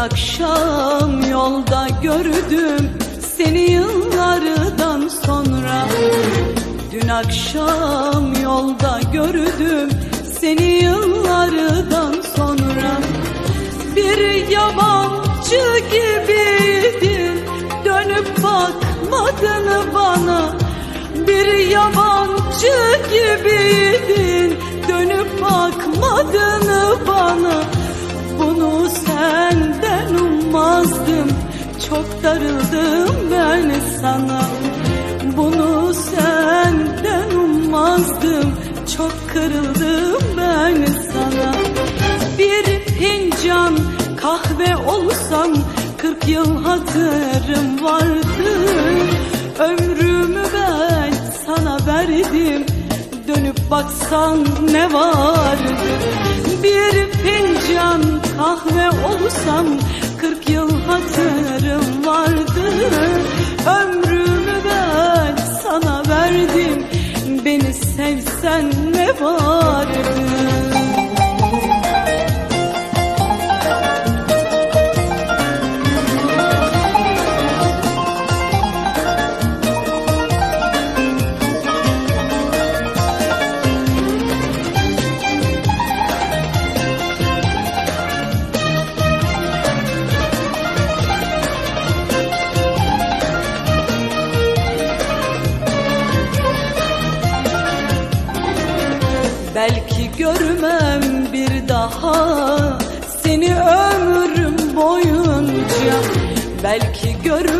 Akşam yolda gördüm seni yıllardan sonra. Dün akşam yolda gördüm seni yıllardan sonra. Bir yabancı gibiydin dönüp bakmadın bana. Bir yabancı gibiydin dönüp bakmadın çok darıldım ben sana. Bunu senden ummazdım. Çok kırıldım ben sana. Bir fincan kahve olsam kırk yıl hatırım vardı. Ömrümü ben sana verdim. Dönüp baksan ne vardı? Bir fincan kahve olsam Kırk yıl hatırım sevsen ne vardı Belki görmem bir daha seni ömrüm boyunca. Belki görmem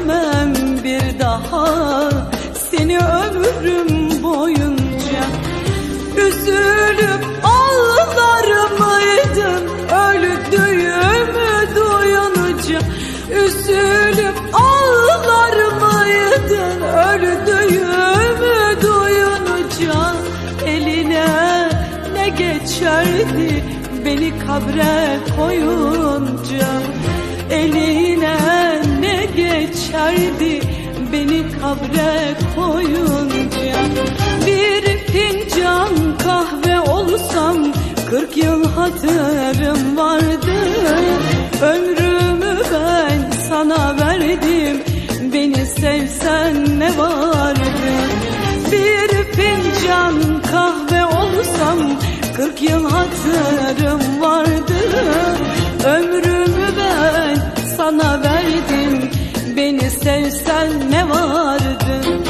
beni kabre koyunca Eline ne geçerdi beni kabre koyunca? Bir fincan kahve olsam kırk yıl hatırım vardı. Ömrümü ben sana verdim beni sevsen ne vardı? Bir fincan kahve olsam Kırk yıl sevsen ne vardı?